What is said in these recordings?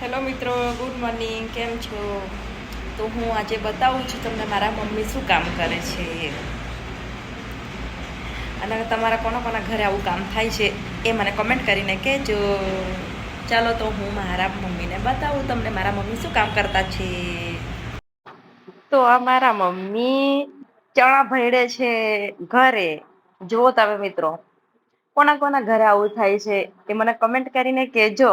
Hello મિત્રો, good morning. કેમ છો? તો હું આજે બતાવું છું તમને મારા મમ્મી શું કામ કરે છે. અને તમારા કોના કોના ઘરે આવું કામ થાય છે એ મને કમેન્ટ કરીને કહેજો. ચાલો તો હું મારા મમ્મીને બતાવું તમને મારા મમ્મી શું કામ કરતા છે. તો આ મારા મમ્મી ચણા ભેડે છે ઘરે. જુઓ તમે મિત્રો, કોના કોના ઘરે આવું થાય છે એ મને કમેન્ટ કરીને કહેજો.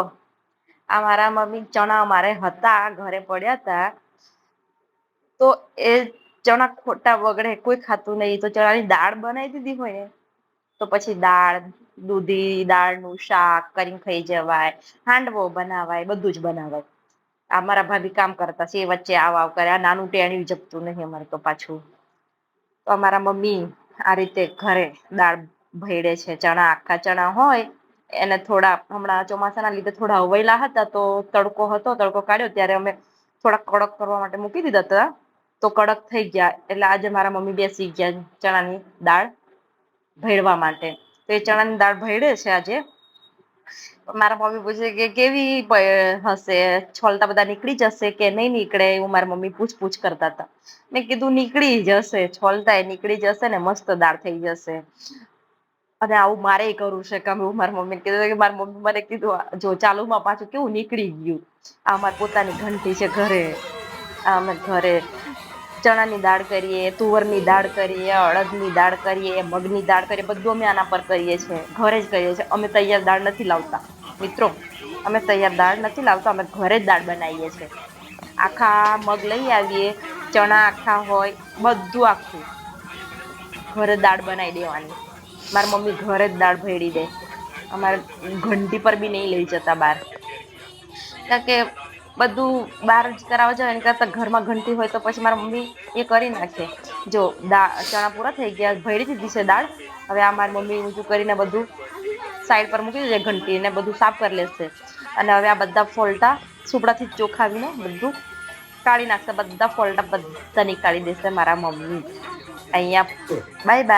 આ મારા મમ્મી ચણા મારે હતા, ઘરે પડ્યા હતા. તો એ ચણા ખોટા વગડે કોઈ ખાતું નહીં. તો ચણાની દાળ બનાવી દીધી હોય ને, તો પછી દાળ, દૂધી, દાળનું શાક કરીને ખાઈ જવાય, હાંડવો બનાવાય, બધું જ બનાવાય. આ મારા ભાભી કામ કરતા છે, એ વચ્ચે આવ આવ કરે. આ નાનું ટેણ્યું જપતું નહીં અમારે તો પાછું. તો અમારા મમ્મી આ રીતે ઘરે દાળ ભેળે છે, ચણા, આખા ચણા હોય એને થોડા હમણાં ચોમાસાના લીધે થોડા હવાયેલા હતા તો તડકો હતો, તડકો કાઢ્યો ત્યારે અમે થોડા કડક કરવા માટે મૂકી દીધા હતા. તો કડક થઈ ગયા, એટલે આજે મારા મમ્મી બેસી ગયા ચણાની દાળ ભેળવા માટે. તો એ ચણાની દાળ ભેળે છે આજે. મારા મમ્મી પૂછે કે કેવી હશે, છોલતા બધા નીકળી જશે કે નહીં નીકળે એવું મારા મમ્મી પૂછપૂછ કરતા હતા. મેં કીધું નીકળી જશે, છોલતા એ નીકળી જશે ને મસ્ત દાળ થઈ જશે. અને આવું મારે કરવું છે કે હું મારા મમ્મીને કીધું કે મારા મમ્મી મને કીધું જો ચાલુમાં પાછું કેવું નીકળી ગયું? આ મારી પોતાની ઘંટી છે ઘરે. અમે ઘરે ચણાની દાળ કરીએ, તુવરની દાળ કરીએ, અડદની દાળ કરીએ, મગની દાળ કરીએ, બધું અમે આના પર કરીએ છીએ. ઘરે જ કરીએ છીએ. અમે તૈયાર દાળ નથી લાવતા. મિત્રો, અમે તૈયાર દાળ નથી લાવતા, અમે ઘરે જ દાળ બનાવીએ છીએ. આખા મગ લઈ આવીએ, ચણા આખા હોય, બધું આખું. ઘરે દાળ બનાવી દેવાની. મારી મમ્મી ઘરે જ દાળ ભેળી દે. અમારે ઘંટી પર બી નહીં લઈ જતા બહાર. કારણ કે બધું બહાર જ કરાવવા જાવ એની કરતાં ઘરમાં ઘંટી હોય તો પછી મારા મમ્મી એ કરી નાખે. જો દા, ચણા પૂરા થઈ ગયા, ભેળી દીધી છે દાળ. હવે આ મારી મમ્મી ઊંચું કરીને બધું સાઈડ પર મૂકી દેજે ઘંટી ને બધું સાફ કરી લેશે. અને હવે આ બધા ફોલ્ટા સુપડાથી ચોખાવીને બધું કાઢી નાખશે. બધા ફોલ્ટા બધા નીકાળી દેશે મારા મમ્મી. અહીંયા. Bye bye